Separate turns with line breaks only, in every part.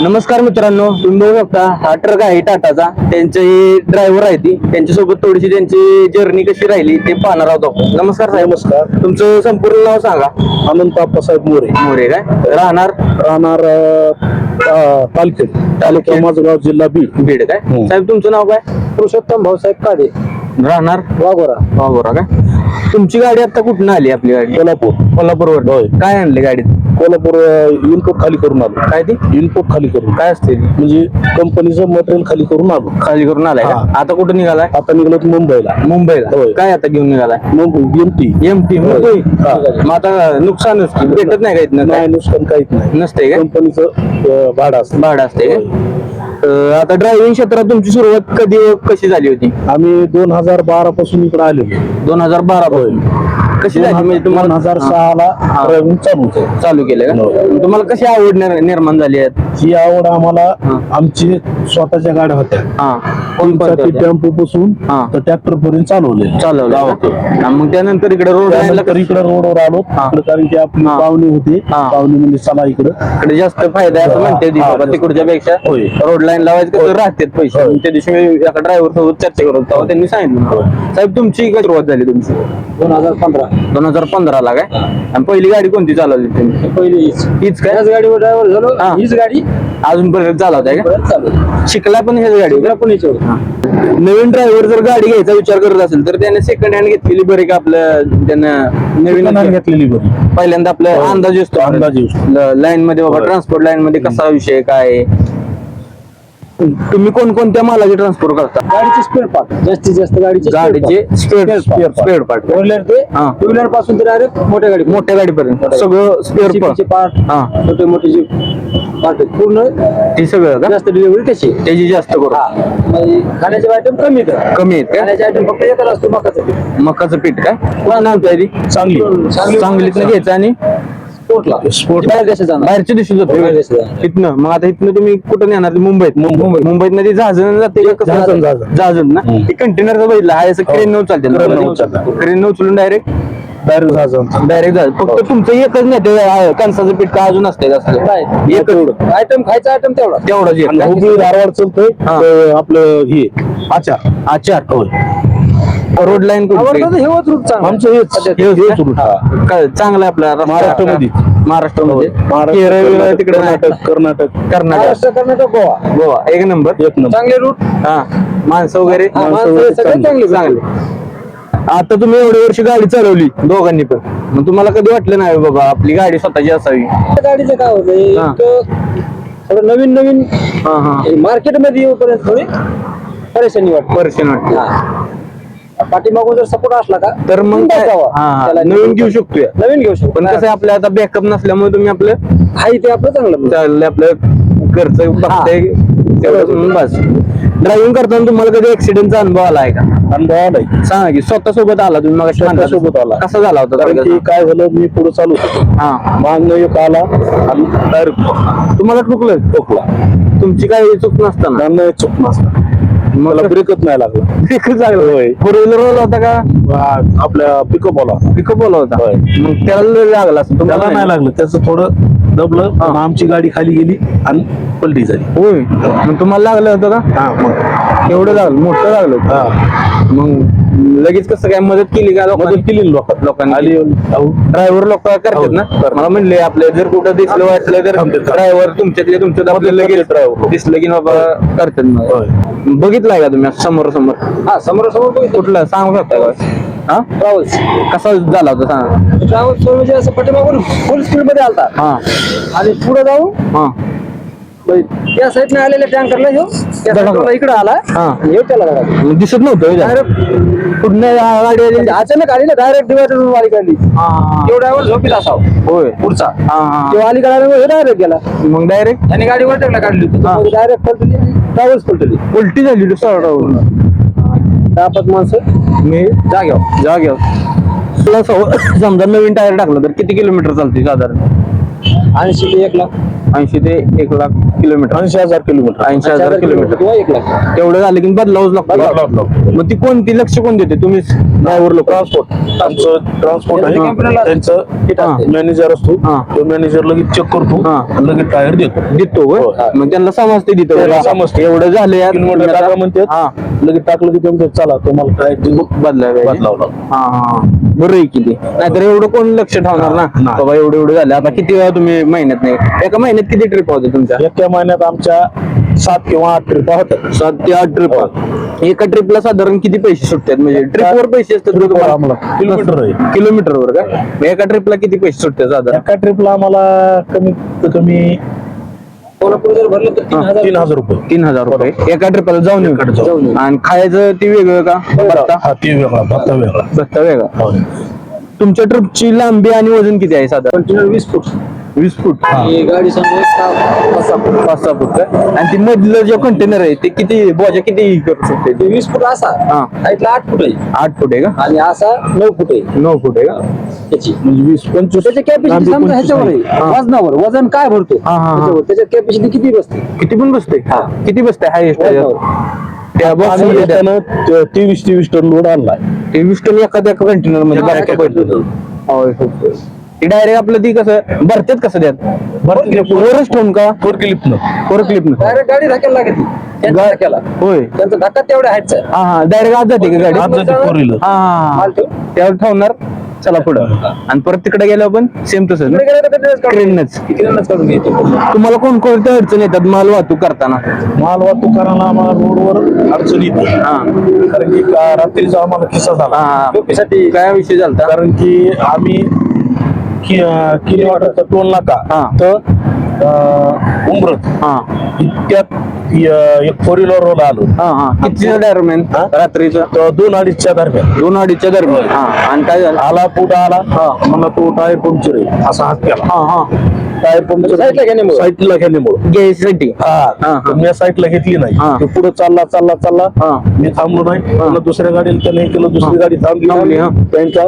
नमस्कार मित्रांनो तुम्ही बघू शकता हा ट्रक आहे टाटाचा. त्यांचे ड्रायव्हर आहे ती. त्यांच्यासोबत थोडीशी त्यांची जर्नी कशी राहिली ते पाहणार आहोत आपण. नमस्कार साहेब.
नमस्कार.
तुमचं संपूर्ण नाव सांगा.
अनंत आप्पासाहेब मोरे.
मोरे काय? राहणार?
राहणार तालखेड तालुका. माझगाव जिल्हा बीड
बीड काय?
हम्म.
साहेब तुमचं नाव काय?
पुरुषोत्तम भाऊसाहेब काडे
राहणार?
वाघोरा.
वाघोरा काय? तुमची गाडी आता कुठून आली आपली गाडी?
कोल्हापूर.
कोल्हापूरवर.
होय.
काय आणले गाडीत
कोल्हापूर इनपुट खाली करून आलो.
काय ती?
इनपुट खाली करून.
काय असते?
म्हणजे कंपनीचं मटेरियल खाली करून आलो.
खाली करून आलाय का?
हा.
आता कुठं निघालाय?
आता निघलो मुंबईला.
मुंबईला.
होय.
काय आता घेऊन निघालाय?
Mumbai empty
empty Mumbai.
हा.
मग आता नुकसानच. भेटत नाही का इथनं? काय?
नाही नुकसान काहीच नाही.
नसते का?
कंपनीचं अं, भाडं असतं.
भाडं असते अं, आता ड्रायव्हिंग क्षेत्रात तुमची सुरुवात कधी व कशी झाली होती?
आम्ही दोन हजार बारा पासून इकडे आलेलो.
दोन हजार बारा पासून. कशी झाली म्हणजे
दोन
तुम्हाला
हजार
हा.
सहाला ड्रायव्हिंग चालू होतं
चालू केलं का
हो.
तुम्हाला कशी आवड निर- निर्माण झाली आहे
ही आवड आम्हाला
हा.
आमची स्वतःच्या गाड्या होत्या
हा
कोणसाठी
कोणत्या?
टेम्पो पासून
हा.
तर ट्रॅक्टर पर्यंत चालवले
चालवलं का? हा, मग त्यानंतर इकडे रोड
त्यानंतर इकडे रोडवर आलो
हा.
इकडे कारण की आपली
हा.
पाहुणे होते
हा.
पाहुणे म्हणजे चला इकडं
इकडे जास्त फायदा आहे असं म्हणते
हा.
तिकडच्या पेक्षा
होय.
रोड लाईन लावायचं कसं राहतात पैसे
होय.
त्या दिवशी मी एका ड्रायव्हर सोबत चर्चा करत होतो तेव्हा त्यांनी सांगितलं. साहेब तुमची काय सुरुवात झाली तुमची
दोन हजार पंधरा
दोन हजार पंधरा ला काय आणि पहिली गाडी कोणती चालवली तुम्ही?
पहिली हीच.
हीच काय?
गाडीवर ड्रायव्हर झालो
हा.
हीच गाडी.
अजूनपर्यंत चालवताय का?
परत चालू
शिकला पण ह्याच गाडी
पण
नवीन ड्रायव्हर जर गाडी घ्यायचा विचार करत असेल तर त्याने सेकंड हँड घेतलेली बरी का आपलं त्यानं नवीन
घेतलेली बरी.
पहिल्यांदा आपला
हो.
अंदाज असतो
अंदाज.
लाईन मध्ये बाबा. ट्रान्सपोर्ट लाईन मध्ये कसा विषय काय आहे? तुम्ही कोणकोणत्या मालाचे ट्रान्सपोर्ट करता?
गाडीचे स्पेअर पार्ट जास्तीत जास्त गाडीचे
गाडीचे spare. Spare part
four wheeler ते. टू व्हीलरपासून ते डायरेक्ट मोठ्या गाडी
मोठ्या गाडीपर्यंत. सगळं स्पेअर पार्ट
पार्ट
हा.
छोटे मोठे जे पार्ट पूर्ण
ते सगळं
जास्त डिलिव्हरी त्याची.
त्याची जास्त करू
हा. म्हणजे खाण्याचे आयटम कमी येतात
कमी आहेत
खाण्याचे आयटम फक्त एकच असतो मकाचं पीठ.
मकाचं पीठ काय कोणा नाव आहे ती
चांगली.
सांगलीतनं घ्यायचं आणि
स्पोर्टला. स्पोर्ट. बाहेर देशात जाणार.
बाहेरच्या दिवशी
बाहेर
जातो
देशात जाणार.
इथनं. मग आता इथनं तुम्ही कुठं नेणार? मुंबईत. मुंबईत. मुंबईत मध्ये जहाजन जाते का कसं?
जहाजन,
जातं?
जहाजन.
जहाजन ना?
हम्म.
ते कंटेनरचं बघितलं आहे. असं क्रेन न उचलते.
Crane न उचलतं.
क्रेन उचलून डायरेक्ट
डायरेक्ट जहाजांचा
डायरेक्ट फक्त तुमचं एकच नाही ते आहे, कणसाचं पीठ का अजून असते
नाही.
एकच.
आयटम खायचा आयटम तेवढा
तेवढंच एक.
आणि
काय?
हुबळी धारवाड चलतोय
हा.
तर आपलं हे. आचार.
आचार. रोड लाईन
आवडतं तर हेच रूट चांगलं. आमचं हेच हेच रूट हा.
चांगलं आहे.
महाराष्ट्रामध्ये.
महाराष्ट्रामध्ये
महाराष्ट्र,
केरळ तिकडे
कर्नाटक कर्नाटक.
कर्नाटक.
महाराष्ट्र कर्नाटक गोवा.
गोवा एक नंबर.
एक नंबर.
चांगले रूट हा माणसं वगैरे.
हा, माणसं
माणसं
वगैरे
सगळे
चांगली.
चांगले. आता तुम्ही एवढे वर्ष गाडी चालवली. दोघांनी पण. मग तुम्हाला कधी वाटलं नाही बाबा आपली गाडी स्वतःची असावी?
त्या गाडीचं काय
हा.
एक थोडं नवीन नवीन
हा हा.
मार्केटमध्ये येऊपर्यंत थोडी परेशानी वाटते.
पर्शन वाटते.
हा. पाठीमागून जर सपोर्ट असला का
तर मग काय-. हा, हा.
त्याला
नवीन घेऊ शकतोय.
नवीन घेऊ शकतो.
पण कसं आहे आपल्या आता बॅकअप नसल्यामुळे तुम्ही आपलं
हाय ते आपलं चांगलं
चाललंय आपलं घरचं बघताय तेवढं म्हणून बस. ड्रायव्हिंग करताना तुम्हाला कधी ऍक्सिडेंटचा अनुभव आला आहे का?
अनुभव आलाय.
सांगा की स्वतः सोबत आला तुम्ही मग
स्वतःसोबत आला.
कसा झाला होता
कारण की? काय झालं मी पुढे चालू होतो.
हा.
मागणं एक आला आणि डायरेक्ट
तुम्हाला ठोकलं?
ठोकला.
तुमची काही चूक नसताना?
त्यांना चूक नसतं मला ब्रेकच नाही लागला.
होय. फोर व्हीलर वाला होता का?
आपल्या पिकअप आला
पिकअप वाला होता.
होय.
मग त्याला लागला असं
त्याला
तुम्हाला
नाही? लागलं. त्याचं थोडं दबलं आमची गाडी खाली गेली आणि पलटी झाली.
होय. मग तुम्हाला लागलं होतं का?
हा मग.
एवढं लागलं मोठं लागलं होतं.
हा.
मग लगेच कसं काय मदत केली का
मदत केली लोकांना
ड्रायव्हर लोक करतात ना. मला म्हणले आपल्या जर कुठं दिसलं वाटलं तर. ड्रायव्हर तुमच्यातले तुमच्यात आपलं लगेच
driver.
दिसलं की बाबा करतात.
होय.
बघितलाय का तुम्ही समोर समोर
हा समोर समोर
कुठलं? सांगू शकता का? हा?
ट्रॅव्हल्स.
कसा झाला होता? सांगा.
ट्रॅव्हल्स म्हणजे असं पाठीमागून फुल स्पीडमध्ये आलता.
हा.
आणि पुढे जाऊन
हा.
त्या साईडने आलेल्या टँकरला. साईडला इकडे आला.
हा.
आणि त्याला
दिसत नव्हतं कुठं गाडी
अचानक आली ना डायरेक्ट डिवायडर वाली काढली ड्रायव्हर झोपीत असाव.
होय.
पुढचा.
हा हा.
तो वाली काढायला डायरेक्ट गेला.
मग डायरेक्ट
त्याने गाडी वरटेकला काढली
हा.
होती डायरेक्ट पलटली ट्रॅव्हल्स पलटली.
उलटी झाली दुसरा
दापत माणसं
मी?
जाग्यावर
जाग्यावर तुला समजा नवीन टायर टाकलं तर किती किलोमीटर चालते साधारण?
ऐंशी ते एक लाख.
ऐंशी ते एक लाख किलोमीटर.
ऐंशी हजार किलोमीटर.
ऐंशी हजार किलोमीटर.
किंवा एक लाख
तेवढं झालं की बदलावच
बदलावं
लागतो. मग ती कोणती लक्ष कोण देते? तुम्हीच ड्रायव्हर लोक.
ट्रान्सपोर्ट आमचं ट्रान्सपोर्ट
त्यांच्या
आहे
कंपनीला
त्यांचं. मॅनेजर असतो.
हा.
तो मॅनेजर लगेच चेक करतो.
हा.
आणि लगेच टायर देतो.
देतो होय?
हो.
मग त्यांना समजते
त्यांना
बाबा,
समजते.
एवढं झालं यार.
किलोमीटर
तुम्ही
टाका
आता-
म्हणतात.
हा.
लगेच टाकलं की ते म्हणतात चला तुम्हाला टायर. बदलावं लागतं.
हा हा. बरं आहे किती नाहीतर एवढं कोण लक्ष ठेवणार ना. बाबा एवढं एवढं झालं. आता किती वेळा तुम्ही महिन्यात नाही? एका महिन्यात किती ट्रिप होते तुमच्या?
एका महिन्यात आमच्या सात किंवा आठ ट्रिपा होतात
सात ते आठ ट्रिप एका ट्रिपला साधारण किती पैसे सुटतात? म्हणजे ट्रिपवर पैसे असतात का तुम्हाला?
आम्हाला किलोमीटर आहे.
किलोमीटरवर का? मग एका ट्रिपला किती पैसे सुटतात साधारण?
एका ट्रिपला आम्हाला कमीत कमी
कोल्हापूर जर भरलं तर तीन हजार
रुपये.
तीन हजार रुपये. एका ट्रिपला जाऊन येऊ. आणि खायचं ते वेगळं का? भत्ता?
हा ते वेगळा भत्ता वेगळा.
भत्ता वेगळा.
होय.
तुमच्या ट्रिपची लांबी आणि वजन किती आहे साधारण?
कंटिन्यू वीस फूट.
वीस फूट.
ही. गाडी पाच सहा फूट.
पाच सहा फूट का? आणि ते मधलं जे कंटेनर आहे ते किती बोजा किती करू शकते?
ते वीस फूट असा.
हा.
आठ फूट आहे.
आठ फूट आहे का?
आणि असा नऊ फूट आहे.
नऊ फूट आहे का?
त्याची.
म्हणजे वीस पंचवीस
त्याची कॅपॅसिटी
लांबी
समजा ह्याच्यावर
आहे.
आहे. वजनावर वजन काय भरतो?
हा, हा, हा.
त्याच्यावर. त्याच्यात कॅपॅसिटी किती बसते?
किती पण बसते.
हा.
किती बसते? हायेस्ट त्या
आम्ही
बॉक्स
येताना ते- तेवीस तेवीस टन लोड आणलाय.
ते वीस टन एखाद्या कंटेनरमध्ये
एका
भरायचं
container
पडतं. होय, होय, होय. ते डायरेक्ट आपलं ती कसं भरतेत कसं त्यात? वरच ठेवून का?
फोर क्लिपनं
फोर क्लिप न.
डायरेक्ट गाडी धाक्याला लागते त्यांच्या
गा- होय.
त्यांचा धक्का तेवढ्या हाईटचा आहे.
हा हा. डायरेक्ट आत जाते का गाडी?
जाते.
हा, हा
माल ठेव.
त्यावर ठेवणार? चला पुढं. आणि परत तिकडे गेल्यावर पण सेम तसं
गेलं काढून. घे. Crane-नच काढून घ्यायचे
तुम्हाला कोणकोणत्या अडचण येतात? माल वाहतूक करताना.
माल वाहतूक करायला आम्हाला रोडवर अडचण येते.
हा.
कारण की का- रात्रीचा आम्हाला किस्सा झाला.
हा. काय विषय झालता?
कारण की आम्ही कि- अं, किलोमीटरचा टोल नाका.
हा.
तर अं, उमरत.
हा.
इतक्यात एक फोर व्हीलर आलो.
हा हा. किती दरम्यान?
हा?
रात्रीचं?
तर दोन अडीचच्या दरम्यान.
दोन अडीचच्या दरम्यान. हा. आणि काय झालं?
आला पुढे आला. मला तो टायर पंक्चर आहे असा हात केला.
हा हा.
टायर पंक्चर
साईडला घेण्यामुळं?
साईडला घेण्यामुळे
घ्यायसाठी? हा,
हा
हा.
मी साईडला घेतली नाही. तो पुढे चालला चालला चालला.
हा.
मी थांबलो नाही. दुसऱ्या गाडीला त्याने केलं दुसरी गाडी
थांबली,
थांबली
हा.
त्यांच्या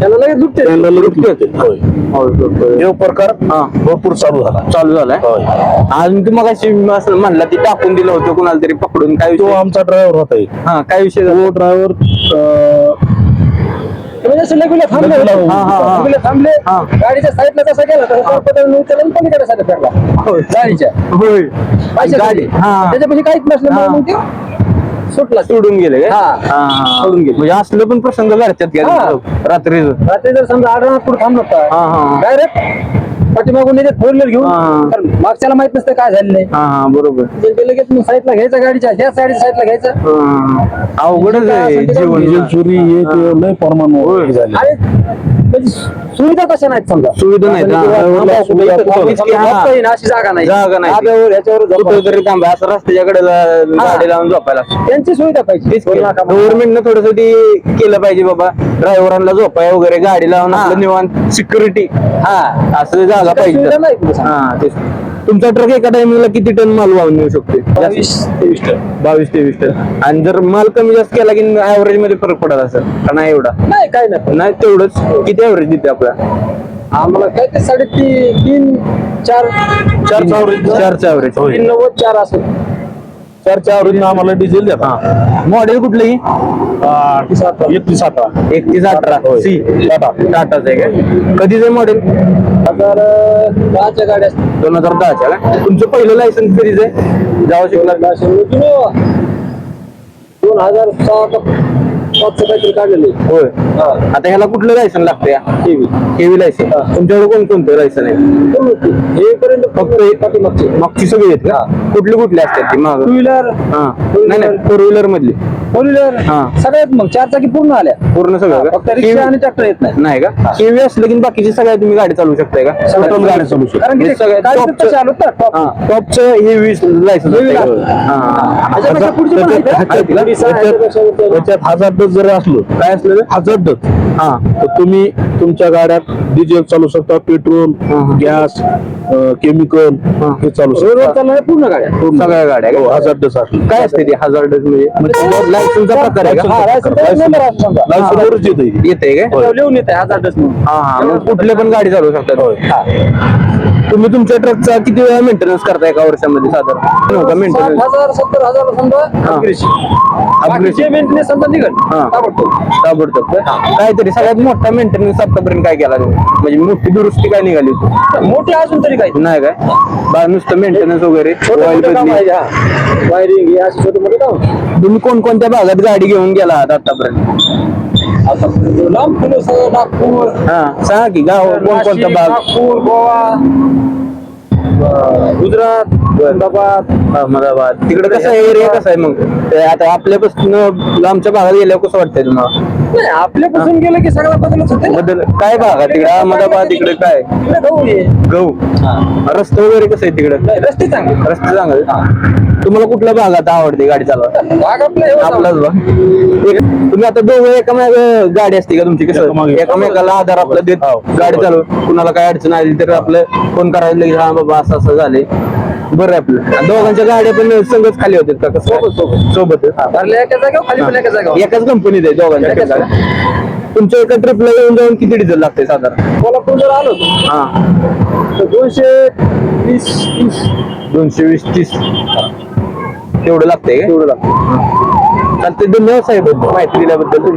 त्याला लगेच दुखते
त्यांना लगेच लुटते. होय. प्रकार. भरपूर चालू झाला
चालू झालाय
होय.
आणि तू मग असं म्हणला ती टाकून दिलं होतं कोणाला तरी पकडून काय
तो
विषय
आमचा ड्रायव्हर होता एक
हा काय विषय झाला?
तो ड्रायव्हर
म्हणजे असं लगुला थांबले
लगुला,
होते.
हा, हा, हा.
लगुला थांबले
हा.
गाडीच्या साईडला कसा गेला तर त्या पद्धतीने त्याला पलीकडे साईड फेकला
होय.
गाडीच्या
होय
पैशासाठी.
गाडी हा
त्याच्यापाशी काहीच
हा.
मग ते सुटला
सोडून गेले काय?
हा.
हा, हा.
सोडून गेले.
म्हणजे असलं पण प्रसंग घडतात
हा.
का रात्री
रात्री जर समजा आढळणार पुढे थांबलो
हा, हा.
डायरेक्ट पाठीमागून येते फोर व्हीलर घेऊन
हा.
कारण मागच्याला माहीत नसतं काय झालं नाही
हा हा बरोबर
ते लगेच मग साईडला घ्यायचा गाडीच्या ह्या साईड साईडला घ्यायचं
हा. अवघडच आहे जीवन
डिझेल चोरी हे ते लय प्रमाण
होय.
झाले
आणि सुविधा कशा नाहीत समजा.
सुविधा हा. हा, हा.
झोपता येईन अशी जागा नाही.
जागा नाही. थांबा असं रस्त्याच्या. गाडी लावून झोपायला.
त्यांची सुविधा पाहिजे.
गव्हर्नमेंटनं थोडस ते केलं पाहिजे बाबा. ड्रायव्हरांना झोपाय वगैरे गाडी लावून आपलं निवांत. सिक्युरिटी
हा.
असं जागा पाहिजे.
नाही.
हा तेच. तुमचा ट्रक एका टाइमिंगला किती टन माल वाहून नेऊ शकते
बावीस तेवीस टन.
बावीस तेवीस टन. आणि जर माल कमी जास्त केला की ऍव्हरेजमध्ये फरक पडत असेल? का नाही एवढा?
नाही काय नाही.
नाही तेवढंच. किती ऍव्हरेज देते आपल्या.
आम्हाला काय ते साडेतीन तीन चार
चार चावरीत
चारचं ऍव्हरेज
होय.
तीन नव्वद चार असं.
चार चावरीत आम्हाला डिझेल देतात.
मॉडेल कुठलंही
एकतीस अठरा.
एकतीस अठरा.
होय.
सी.
टाटा.
टाटाच आहे काय? कधीच आहे मॉडेल
हजार अं, दहाच्या गाड्या असतात.
दोन हजार दहाच्या का तुमचं पहिलं लायसन्स कधीच आहे? जावा शिकला.
अशे जुनं दोन हजार सहा का पाचचं काहीतरी काढलेलं आहे.
होय.
हा.
आता ह्याला कुठलं लायसन लागतं या?
केवी.
केवी लायसन तुमच्याकडे कोण कोणतं लायसन आहे.
हे पर्यंत फक्त हे पाठीमागचे.
मागची सगळी आहेत का? कुठली कुठली असतात ती माग?
टू व्हीलर
हा. नाही नाही. फोर व्हीलर मधली.
फोर व्हीलर
हा.
सगळ्यात मग चार चाकी पूर्ण आल्या.
पूर्ण सगळं
फक्त
का?
रिक्षा आणि ट्रॅक्टर येत नाही.
नाही का? केवी असलं की बाकीची सगळ्या तुम्ही गाडी चालवू शकताय का?
टोटल
गाडी चालवू
कारण की ते काय ते तसे आलो तर top.
टॉपचं हे वीस लायसन
Heavy license. त्याच्यापेक्षा पुढची पण आहेत का? वीस आहे, त्याच्यापेक्षा वरती आहे.
त्याच्यात हजार डस जर असलो
काय असलं ते?
हजार डस
हा.
तर तुम्ही तुमच्या गाड्यात डिझेल चालू शकता पेट्रोल
हा.
गॅस केमिकल हे. चालू शकता.
चालणाऱ्या पूर्ण गाड्या.
सगळ्या गाड्या.
हो? हजार डस असलो.
काय असते ते हजार म्हणजे? लायसनचा प्रकार आहे का.
लायसनवरच येते
काय
लिहून येते म्हणून
हा हा मग कुठले पण गाडी चालवू शकतात.
हा.
तुम्ही तुमच्या ट्रकचा किती वेळा मेंटेनन्स करता एका वर्षामध्ये साधारण? हो का मेंटेनन्स
हजार सत्तर हजार समजा maintenance समजा निघल. ताबडतोब.
ताबडतोब काय? काहीतरी सगळ्यात मोठा मेंटेनन्स आतापर्यंत काय केला म्हणजे मोठी दुरुस्ती काय निघाली होती?
मोठे अजून तरी काही
नाही काय? बा नुसतं मेंटेनन्स वगैरे.
वायरिंग
तुम्ही कोणकोणत्या भागात गाडी घेऊन गेला आहात आतापर्यंत.
आता लांब पुणे सगळं नागपूर.
हा सांगा की गाव कोणकोणता
नाशिक,
भाग?
नागपूर गोवा गुजरात अहमदाबाद.
अहमदाबाद. तिकडे कसं एरिया कसा आहे मग? ते आता आपल्यापासून लांबच्या भागात गेल्यावर कसं वाटतंय तुम्हाला?
नाही आपल्यापासून गेलं की सगळा बदलच होते. ना.
बदल काय भागात तिकडे? अहमदाबाद तिकडे काय?
इकडे गहू आहे.
गहू. रस्ते वगैरे कसं आहे तिकडे?
नाही, रस्ते चांगले
रस्ते चांगले तुम्हाला कुठल्या भागात आवडते गाडी चालवायला?
भाग आपला एवढा
आपलाच भाग. एक- तुम्ही आता दोघं एकामेक गाडी असते का तुमची? कसं?
एकामागे-
एकामेकाला आधार आपला देत गाडी चालव कुणाला काय अडचण आली तर आपलं फोन करायला लगेच, हा बाबा असं असं झाले बरं आहे आपलं. दोघांच्या गाड्या पण संगच खाली होतात का? कसं?
सोबत, सोबत.
सोबत
भरल्या एका जागेवर खाली पण एका जागेवर.
एकाच कंपनीत आहे दोघांच्या. तुमच्या एका ट्रिपला येऊन जाऊन किती डिझेल लागते साधारण?
कोल्हापूर जर आलो
हा.
तर दोनशे वीस तीस.
दोनशे वीस तीस. तेवढं लागतंय का?
एवढं लागतं
चालते धन्यवाद साहेब. माहिती दिल्याबद्दल